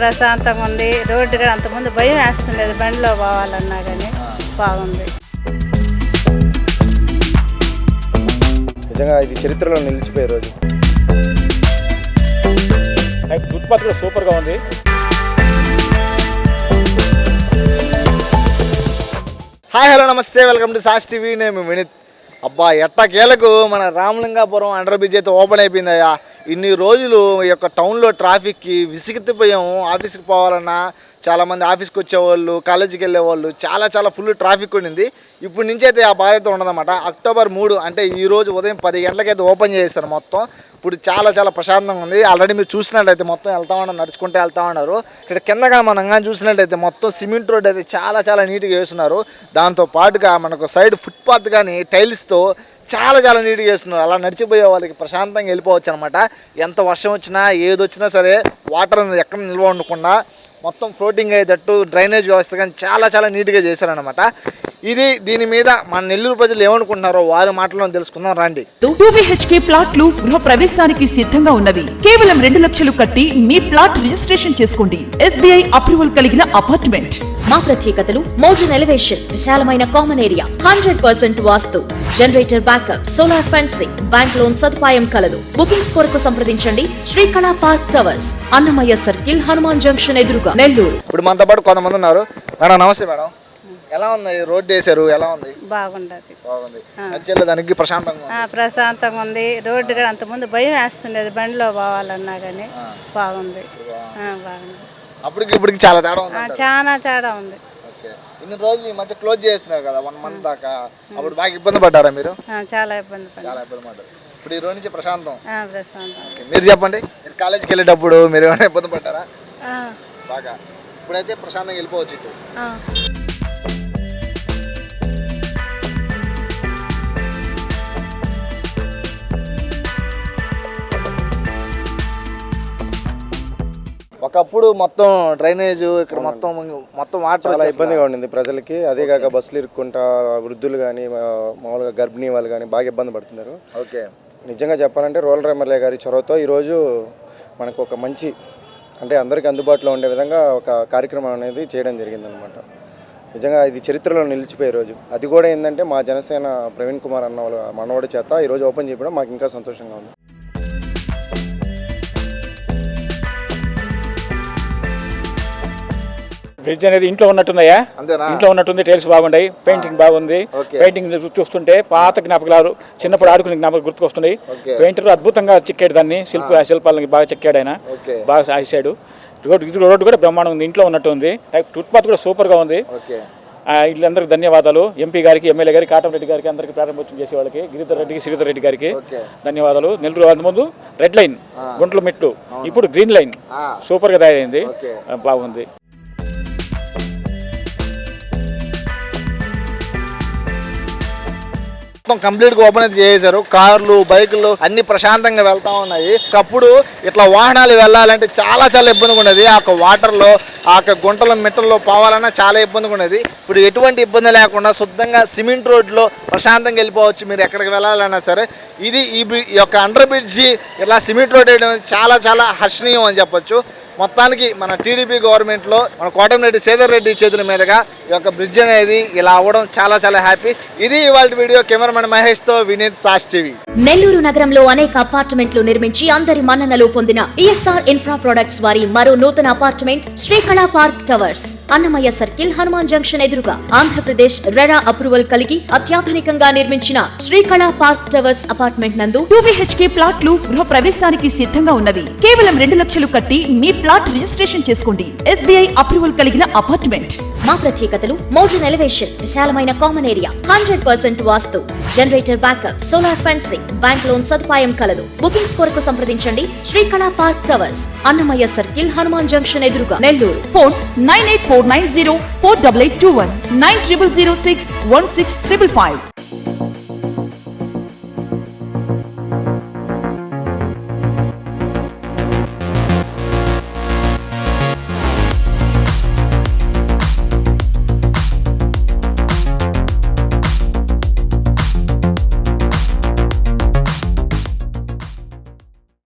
ప్రశాంతంగా ఉంది. రోడ్డు కూడా అంతకుముందు భయం వేస్తుండేది. బండిలో పోవాలన్నా కానీ బాగుంది. నిజంగా ఇది చరిత్రలో నిలిచిపోయే రోజు. లైక్ ఫుట్పాత్ కూడా సూపర్గా ఉంది. Hi hello namaste. Welcome to SAAS TV. నేను వినిత్. అబ్బా ఎట్టకేలకు మన రామలింగాపురం అండర్ బ్రిడ్జ్ అయితే ఓపెన్ అయిపోయిందయ్యా ఇన్ని రోజులు ఈ యొక్క టౌన్లో ట్రాఫిక్కి విసిగెత్తిపోయాము ఆఫీస్కి పోవాలన్నా చాలామంది ఆఫీస్కి వచ్చేవాళ్ళు కాలేజీకి వెళ్ళేవాళ్ళు చాలా చాలా ఫుల్ ట్రాఫిక్ ఉండింది. ఇప్పుడు నుంచి అయితే ఆ బాధ్యత ఉండదన్నమాట. అక్టోబర్ మూడు అంటే ఈ రోజు ఉదయం పది గంటలకైతే ఓపెన్ చేశారు మొత్తం. ఇప్పుడు చాలా చాలా ప్రశాంతంగా ఉంది. ఆల్రెడీ మీరు చూసినట్టయితే మొత్తం వెళ్తా ఉన్నారు నడుచుకుంటూ వెళ్తా ఉన్నారు. ఇక్కడ కిందగా మనం కానీ చూసినట్టయితే మొత్తం సిమెంట్ రోడ్ అయితే చాలా చాలా నీట్గా వేస్తున్నారు. దాంతో పాటుగా మనకు సైడ్ ఫుట్పాత్ కానీ టైల్స్తో చాలా చాలా నీట్గా చేస్తున్నారు అలా నడిచిపోయే వాళ్ళకి ప్రశాంతంగా వెళ్ళిపోవచ్చు అనమాట ఎంత వర్షం వచ్చినా ఏదొచ్చినా సరే వాటర్ ఎక్కడ నిల్వ ఉండకుండా మొత్తం ఫ్లోటింగ్ అయ్యేటట్టు డ్రైనేజ్ వ్యవస్థ కానీ చాలా చాలా నీట్గా చేశారనమాట ఇది దీని మీద మన నెల్లూరు ప్రజలు ఏమనుకుంటున్నారో వారి మాటల్లో తెలుసుకుందాం రండి. టూ బిహెచ్కే ప్లాట్లు గృహ ప్రవేశానికి సిద్ధంగా ఉన్నవి. కేవలం రెండు లక్షలు కట్టి మీ ప్లాట్ రిజిస్ట్రేషన్ చేసుకోండి. ఎస్బీఐ అప్రూవల్ కలిగిన అపార్ట్మెంట్. మా ప్రత్యేకతలు మోడర్న్ ఎలివేషన్ విశాలమైన common area hundred percent vastu. Generator backup solar fencing bank loan సదుపాయం కలదు. బుకింగ్స్ కొరకు సంప్రదించండి. Srikala park towers Annamayya circle Hanuman junction ఎదురుగా. నెల్లూరు ఇప్పుడు మనతో పాటు కొంతమంది ఉన్నారు. మేడం నమస్తే మేడం. ఎలా ఉంది? రోడ్డు వేశారు. ఎలా ఉంది? బాగుండదు. బాగుంది. నడిచేళ్ళ దానికి ప్రశాంతంగా ఉంది. ఆ, ప్రశాంతంగా ఉంది. రోడ్డు కూడా అంతకుముందు భయం వేస్తుండేది. బండిలో పోవాలన్నా కానీ బాగుంది. ఆ, బాగుంది. అప్పటికి ఇప్పటికి చాలా తేడా ఉంది ఆ, చాలా తేడా ఉంది. ఓకే. ఇన్ని రోజులు ఈ మధ్య క్లోజ్ చేస్తున్నారు కదా వన్ మంత్ దాకా. అప్పుడు బాగా ఇబ్బంది పడ్డారా మీరు? ఆ, చాలా ఇబ్బంది చాలా ఇబ్బంది పడ్డారు. ఇప్పుడు ఈ రోజు నుంచి ప్రశాంతం. ఆ, ప్రశాంతం. ఓకే, మీరు చెప్పండి. మీరు కాలేజీకి వెళ్ళేటప్పుడు మీరు ఏమైనా ఇబ్బంది పడ్డారా? ఆ, బాగా. ఇప్పుడైతే ప్రశాంతంగా వెళ్ళిపోవచ్చు ఇటు. ఒకప్పుడు మొత్తం డ్రైనేజ్ ఇక్కడ మొత్తం మొత్తం వాటర్ చాలా ఇబ్బందిగా ఉండింది ప్రజలకి. అదే కాక బస్సులు ఇరుక్కుంటా వృద్ధులు కానీ మామూలుగా గర్భిణీ వాళ్ళు కానీ బాగా ఇబ్బంది పడుతున్నారు. ఓకే. నిజంగా చెప్పాలంటే రూరల్ ఎమ్మెల్యే గారి చొరవతో ఈరోజు మనకు ఒక మంచి అంటే అందరికీ అందుబాటులో ఉండే విధంగా ఒక కార్యక్రమం అనేది చేయడం జరిగిందనమాట నిజంగా ఇది చరిత్రలో నిలిచిపోయే రోజు. అది కూడా ఏంటంటే మా జనసేన ప్రవీణ్ కుమార్ అన్న వాళ్ళ మనవడి చేత ఈరోజు ఓపెన్ చేయడం మాకు ఇంకా సంతోషంగా ఉంది. బ్రిడ్జ్ అనేది ఇంట్లో ఉన్నట్టుందయ్యా అంతేనా? ఇంట్లో ఉన్నట్టుంది టైల్స్ బాగున్నాయి పెయింటింగ్ బాగుంది. పెయింటింగ్ చూస్తుంటే పాత జ్ఞాపకాలు చిన్నప్పుడు ఆడుకునే జ్ఞాపకాలు గుర్తుకొస్తున్నాయి. పెయింటర్ అద్భుతంగా చెక్కాడు దాన్ని శిల్ప శిల్పాలని బాగా చెక్కాడు ఆయన. బాగా రోడ్డు ఇది రోడ్డు కూడా బ్రహ్మాండం ఉంది ఇంట్లో ఉన్నట్టు ఉంది ఫుట్పాత్ కూడా సూపర్గా ఉంది. వీళ్ళందరికీ ధన్యవాదాలు. ఎంపీ గారికి ఎమ్మెల్యే గారికి కాటంరెడ్డి గారికి అందరికీ ప్రారంభోత్సవం చేసే వాళ్ళకి గిరిధర్ రెడ్డికి శ్రీధర్ రెడ్డి గారికి. ధన్యవాదాలు. నెల్లూరు అంత ముందు రెడ్ లైన్ గుంట్ల మెట్టు ఇప్పుడు గ్రీన్ లైన్. సూపర్గా తయారైంది. బాగుంది. మొత్తం కంప్లీట్గా ఓపెన్ అయితే చేశారు కార్లు బైకులు అన్ని ప్రశాంతంగా వెళ్తా ఉన్నాయి. ఒకప్పుడు ఇట్లా వాహనాలు వెళ్ళాలంటే చాలా చాలా ఇబ్బందిగా ఉండేది. ఆ యొక్క వాటర్లో ఆ యొక్క గుంటల మిట్టల్లో పోవాలన్నా చాలా ఇబ్బందిగా ఉండేది. ఇప్పుడు ఎటువంటి ఇబ్బంది లేకుండా శుద్ధంగా సిమెంట్ రోడ్లో ప్రశాంతంగా వెళ్ళిపోవచ్చు. మీరు ఎక్కడికి వెళ్ళాలన్నా సరే ఇది ఈ యొక్క అండర్ బ్రిడ్జి ఇలా సిమెంట్ రోడ్ వేయడం అనేది చాలా చాలా హర్షణీయం అని చెప్పొచ్చు. మొత్తానికి మన టీడీపీ గవర్నమెంట్లో మన కోటమిరెడ్డి సేదర్ రెడ్డి చేతుల మీదుగా ఈ యొక్క బ్రిడ్జ్ అనేది ఇలా అవ్వడం చాలా చాలా హ్యాపీ. ఇది ఇవాళ వీడియో కెమెరామెన్ మహేష్తో వినీత్ సాస్ టీవీ. నెల్లూరు నగరంలో అనేక అపార్ట్మెంట్లు నిర్మించి అందరి మన్ననలు పొందిన ఈఎస్ఆర్ ఇన్ఫ్రా ప్రొడక్ట్స్ వారి మరో నూతన apartment Srikala park towers. Annamayya circle Hanuman junction ఎదురుగా ఆంధ్రప్రదేశ్ రెరా అప్రూవల్ కలిగి అత్యాధునికంగా నిర్మించిన శ్రీకళా పార్క్ టవర్స్ అపార్ట్మెంట్ నందు టూ బిహెచ్కే ప్లాట్లు గృహ ప్రవేశానికి సిద్ధంగా ఉన్నవి. కేవలం రెండు లక్షలు కట్టి మీ ప్లాట్ రిజిస్ట్రేషన్ చేసుకోండి. ఎస్బీఐ అప్రూవల్ కలిగిన అపార్ట్మెంట్. మా ప్రత్యేకతలు మోడర్న్ ఎలివేషన్ విశాలమైన common area hundred percent vastu generator backup solar fencing bank loan సదుపాయం కలదు. బుకింగ్స్ కొరకు సంప్రదించండి. Srikala park towers Annamayya circle Hanuman junction ఎదురుగా Nellore. Phone nine eight four nine zero four double eight two one nine triple zero six one six triple five